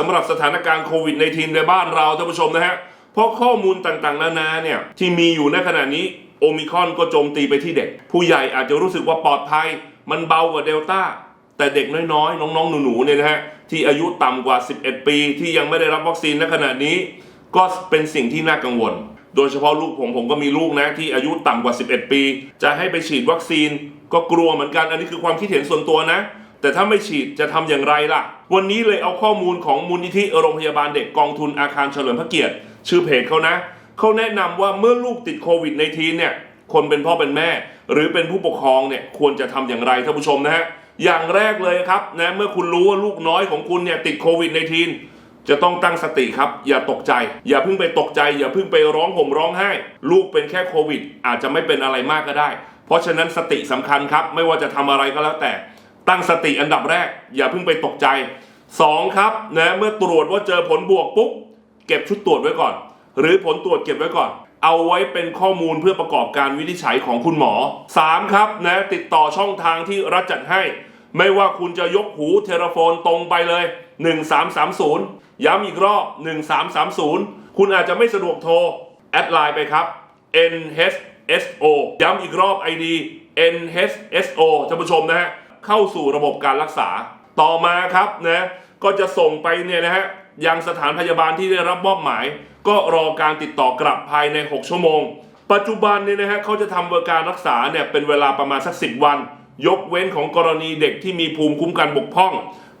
สำหรับสถานการณ์โควิด -19 ในบ้านเราท่านผู้ชมนะฮะ เพราะข้อมูลต่างๆ นานาเนี่ยที่มีอยู่ในขณะนี้โอมิคอนก็โจมตีไปที่เด็ก ผู้ใหญ่อาจจะรู้สึกว่าปลอดภัย มันเบากว่าเดลต้า แต่เด็กน้อยๆ น้องๆ หนูๆเนี่ยนะฮะ ที่อายุต่ำกว่า 11 ปีที่ยังไม่ได้รับวัคซีนในขณะนี้ ก็เป็นสิ่งที่น่ากังวล โดยเฉพาะลูกผมผมก็มีลูกนะที่อายุต่ำกว่า 11 ปี จะให้ไปฉีดวัคซีนก็กลัวเหมือนกันอันนี้คือความคิดเห็นส่วนตัวนะ แต่ถ้าไม่ฉีดจะทำอย่างไรล่ะ วันนี้เลยเอาข้อมูลของมูลนิธิโรงพยาบาลเด็กกองทุนอาคารเฉลิมพระเกียรติ ชื่อเพจเขานะเขาแนะนำว่าเมื่อลูกติดโควิด -19 เนี่ยคนเป็นพ่อเป็นแม่ หรือเป็นผู้ปกครองเนี่ยควรจะทำอย่างไรท่านผู้ชมนะฮะอย่างแรกเลยครับนะเมื่อคุณรู้ว่าลูกน้อยของคุณเนี่ยติดโควิด -19 จะต้องตั้งสติครับ อย่าตกใจ อย่าเพิ่งไปตกใจ อย่าเพิ่งไปร้องห่มร้องไห้ ลูกเป็นแค่โควิด อาจจะไม่เป็นอะไรมากก็ได้ เพราะฉะนั้นสติสำคัญครับ ไม่ว่าจะทำอะไรก็แล้วแต่ ตั้งสติอันดับแรก อย่าเพิ่งไปตกใจสองครับนะเมื่อตรวจว่าเจอผลบวกปุ๊บเก็บชุดตรวจไว้ก่อน หรือผลตรวจเก็บไว้ก่อน เอาไว้เป็นข้อมูลเพื่อประกอบการวินิจฉัยของคุณหมอ 3. ครับนะติดต่อช่องทางที่รัฐจัดให้ ไม่ว่าคุณจะยกหูเทเลโฟนตรงไปเลย 1330 ย้ำอีกรอบ 1330 คุณอาจจะไม่สะดวกโทร แอดไลน์ไปครับ NHSO ย้ำอีกรอบ ID NHSO ท่านผู้ชมนะฮะ เข้าสู่ระบบการรักษา ต่อมาครับนะก็จะส่งไปเนี่ยนะฮะยังสถานพยาบาลที่ได้รับมอบหมาย ก็รอการติดต่อกลับภายใน 6 ชั่วโมง ปัจจุบันเนี่ยนะฮะเขาจะทำการรักษาเนี่ยเป็นเวลาประมาณสัก 10 วัน ยกเว้นของกรณีเด็กที่มีภูมิคุ้มกันบกพร่อง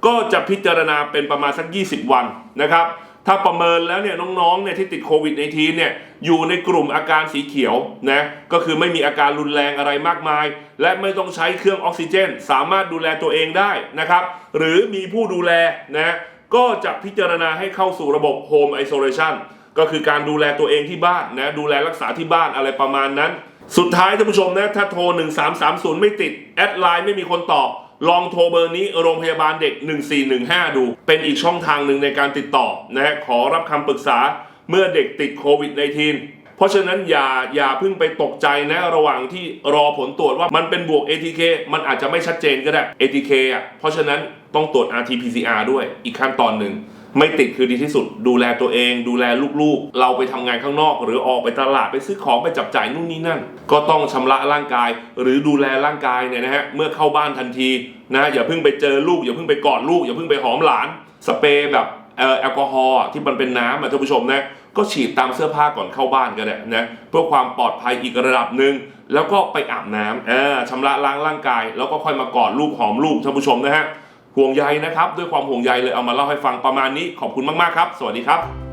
ก็จะพิจารณาเป็นประมาณสัก 20 วันนะครับ ถ้าประเมินแล้วเนี่ยน้องๆเนี่ยที่ติดโควิด -19 เนี่ยอยู่ในกลุ่มอาการสีเขียวนะก็คือไม่มีอาการรุนแรงอะไรมากมาย และไม่ต้องใช้เครื่องออกซิเจน สามารถดูแลตัวเองได้นะครับ หรือมีผู้ดูแลนะก็จะพิจารณาให้เข้าสู่ระบบ Home Isolation ก็คือการดูแลตัวเองที่บ้านนะดูแลรักษาที่บ้านอะไรประมาณนั้น สุดท้ายท่านผู้ชมนะถ้าโทร 1330 ไม่ติด แอดไลน์ไม่มีคนตอบ ลองโทรเบอร์นี้โรงพยาบาลเด็ก 1415 ดู เป็นอีกช่องทางหนึ่งในการติดต่อนะฮะขอรับคำปรึกษาเมื่อเด็กติดโควิด -19 เพราะฉะนั้นอย่าอย่าเพิ่งไปตกใจนะระหว่างที่รอผลตรวจว่ามันเป็นบวก ATK มันอาจจะไม่ชัดเจนก็ได้ ATK อะเพราะฉะนั้นต้องตรวจ RT-PCR ด้วยอีกขั้นตอนหนึ่ง ไม่ติดคือดีที่สุด ดูแลตัวเอง ดูแลลูกๆ เราไปทำงานข้างนอก หรือออกไปตลาดไปซื้อของไปจับจ่ายนู่นนี่นั่น ก็ต้องชำระร่างกาย หรือดูแลร่างกายเนี่ยนะฮะเมื่อเข้าบ้านทันทีนะอย่าเพิ่งไปเจอลูกอย่าเพิ่งไปกอดลูกอย่าเพิ่งไปหอมหลาน สเปรย์แบบเอ่อแอลกอฮอล์ที่มันเป็นน้ำอะท่านผู้ชมนะก็ฉีดตามเสื้อผ้าก่อนเข้าบ้านก็ได้นะเพื่อความปลอดภัยอีกระดับหนึ่งแล้วก็ไปอาบน้ำเออชำระล้างร่างกาย แล้วก็ค่อยมากอดลูกหอมลูกท่านผู้ชมนะฮะ ห่วงใยนะครับ ด้วยความห่วงใยเลยเอามาเล่าให้ฟังประมาณนี้ขอบคุณมากๆครับ สวัสดีครับ